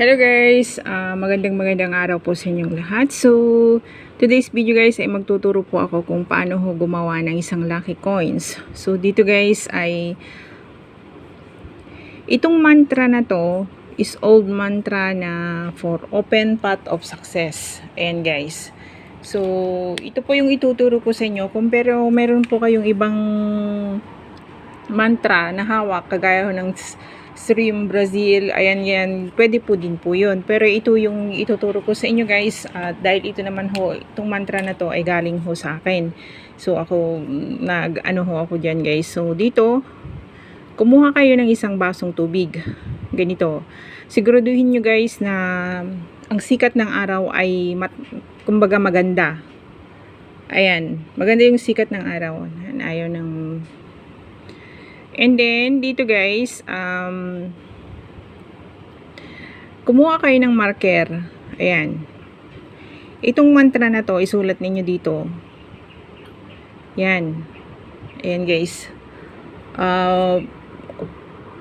Hello guys, Ah, magandang magandang araw po sa inyong lahat. So, today's video guys ay magtuturo po ako kung paano ho gumawa ng isang lucky coins. So, dito guys ay itong mantra na to is old mantra na for open path of success. Ayan guys. So, ito po yung ituturo ko sa inyo. Kung pero meron po kayong ibang mantra na hawak, kagaya ng Stream Brazil, ayan yan, pwede po din po yun. Pero ito yung ituturo ko sa inyo guys, at dahil ito naman ho, itong mantra na to ay galing ho sa akin. So ako, nag, ano ho ako dyan guys. So dito, kumuha kayo ng isang basong tubig. Ganito. Siguraduhin nyo guys na ang sikat ng araw ay mat, kumbaga maganda. Ayan, maganda yung sikat ng araw. Ayaw ng And then, dito guys, um, kumuha kayo ng marker. Ayan. Itong mantra na to, isulat ninyo dito. Yan. Ayan guys. Uh,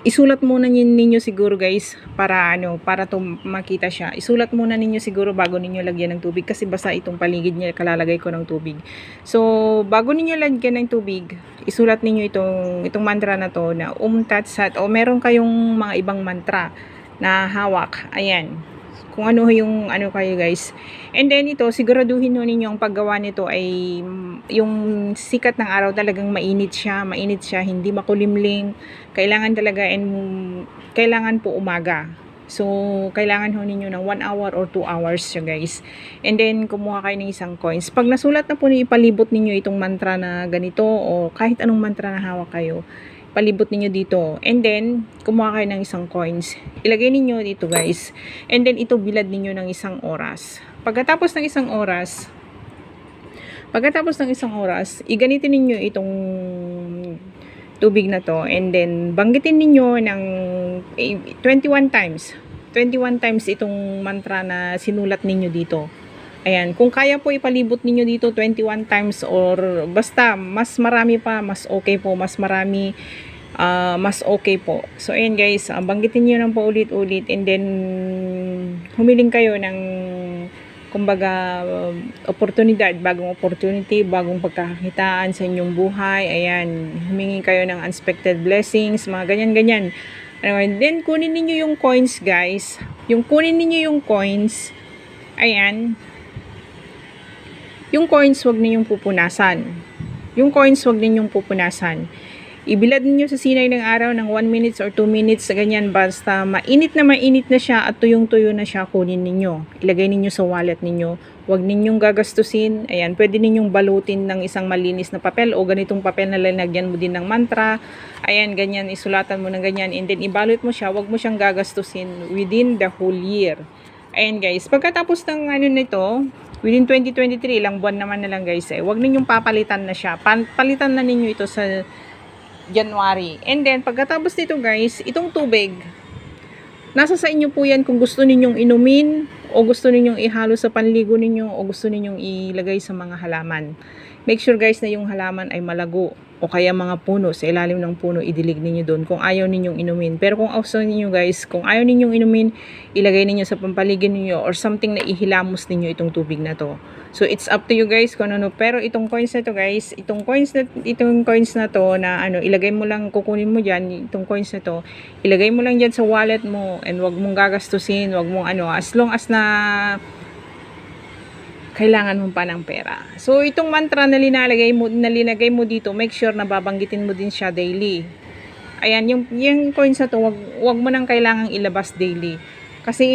isulat muna nin- ninyo siguro guys para ano para to makita siya. Isulat muna ninyo siguro bago ninyo lagyan ng tubig kasi basta itong paligid niya kalalagay ko ng tubig. So bago ninyo lagyan ng tubig isulat ninyo itong itong mantra na to na um sat o meron kayong mga ibang mantra na hawak. Ayan kung ano yung ano kayo guys and then ito siguraduhin ho ninyo ang paggawa nito ay mm, yung sikat ng araw talagang mainit siya mainit siya hindi makulimling kailangan talaga and kailangan po umaga So, kailangan ho ninyo ng 1 hour or 2 hours siya guys. And then, kumuha kayo ng isang coins. Pag nasulat na po ipalibot ninyo itong mantra na ganito o kahit anong mantra na hawak kayo, palibot ninyo dito. And then, kumuha kayo ng isang coins. Ilagay ninyo dito guys. And then, ito bilad ninyo ng isang oras. Pagkatapos ng isang oras, pagkatapos ng isang oras, iganitin ninyo itong tubig na to and then banggitin ninyo ng eh, 21 times 21 times itong mantra na sinulat ninyo dito ayan kung kaya po ipalibot ninyo dito 21 times or basta mas marami pa mas okay po mas marami ah, mas okay po so ayan guys ah, banggitin niyo lang po ulit-ulit and then humiling kayo ng kumbaga um, oportunidad, bagong opportunity, bagong pagkakakitaan sa inyong buhay. Ayan, humingi kayo ng unexpected blessings, mga ganyan-ganyan. Anyway, then kunin niyo yung coins, guys. Yung kunin niyo yung coins, ayan. Yung coins, wag ninyong pupunasan. Yung coins, wag ninyong pupunasan. Ibilad ninyo sa sinay ng araw ng 1 minutes or 2 minutes, ganyan, basta mainit na mainit na siya at tuyong-tuyo na siya, kunin ninyo. Ilagay ninyo sa wallet ninyo. Huwag ninyong gagastusin. Ayan, pwede ninyong balutin ng isang malinis na papel o ganitong papel na lalagyan mo din ng mantra. Ayan, ganyan, isulatan mo ng ganyan. And then, ibalot mo siya. Huwag mo siyang gagastusin within the whole year. Ayan guys, pagkatapos ng ano nito, within 2023, ilang buwan naman na lang guys eh, huwag ninyong papalitan na siya. Palitan na ninyo ito sa January. And then, pagkatapos nito guys, itong tubig, nasa sa inyo po yan kung gusto ninyong inumin, o gusto ninyong ihalo sa panligo ninyo, o gusto ninyong ilagay sa mga halaman. Make sure guys na yung halaman ay malago, o kaya mga puno, sa ilalim ng puno, idilig ninyo doon kung ayaw ninyong inumin. Pero kung gusto ninyo guys, kung ayaw ninyong inumin, ilagay ninyo sa pampaligid ninyo, or something na ihilamos ninyo itong tubig na to. So it's up to you guys kung ano. Pero itong coins na to guys, itong coins na itong coins na to na ano, ilagay mo lang kukunin mo diyan itong coins na to. Ilagay mo lang diyan sa wallet mo and wag mong gagastusin, wag mong ano as long as na kailangan mo pa ng pera. So itong mantra na linalagay mo na linagay mo dito, make sure na babanggitin mo din siya daily. Ayan, yung yung coins na to, wag wag mo nang kailangang ilabas daily. Kasi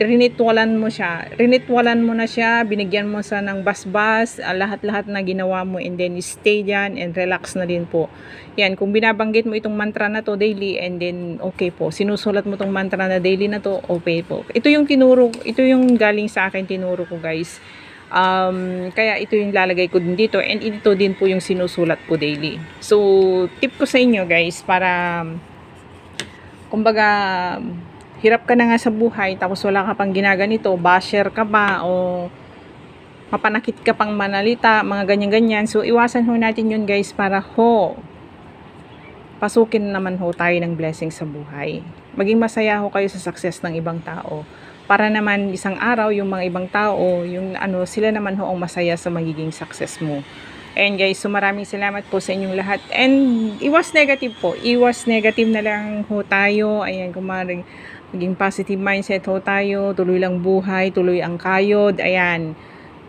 rinitwalan mo siya. Rinitwalan mo na siya, binigyan mo sa ng basbas, ah, lahat-lahat na ginawa mo and then stay dyan and relax na din po. Yan, kung binabanggit mo itong mantra na to daily and then okay po. Sinusulat mo itong mantra na daily na to, okay po. Ito yung tinuro, ito yung galing sa akin tinuro ko guys. Um, kaya ito yung lalagay ko din dito and ito din po yung sinusulat po daily. So, tip ko sa inyo guys para kumbaga hirap ka na nga sa buhay tapos wala ka pang ginaganito, basher ka ba o mapanakit ka pang manalita, mga ganyan-ganyan. So, iwasan ho natin yun guys para ho pasukin naman ho tayo ng blessing sa buhay. Maging masaya ho kayo sa success ng ibang tao. Para naman isang araw yung mga ibang tao, yung ano, sila naman ho ang masaya sa magiging success mo. And guys, so maraming salamat po sa inyong lahat. And iwas negative po. Iwas negative na lang ho tayo. Ayan, kung maring maging positive mindset ho tayo. Tuloy lang buhay, tuloy ang kayod. Ayan.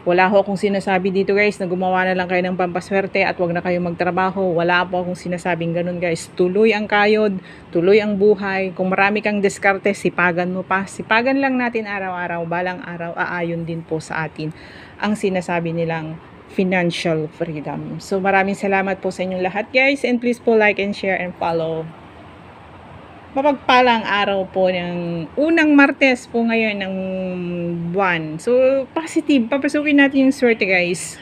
Wala ho akong sinasabi dito guys na gumawa na lang kayo ng pampaswerte at wag na kayo magtrabaho. Wala po akong sinasabing ganun guys. Tuloy ang kayod, tuloy ang buhay. Kung marami kang diskarte, sipagan mo pa. Sipagan lang natin araw-araw, balang araw, aayon din po sa atin ang sinasabi nilang financial freedom. So maraming salamat po sa inyong lahat guys and please po like and share and follow. Mapagpalang araw po ng unang Martes po ngayon ng buwan. So positive, papasukin natin yung swerte guys.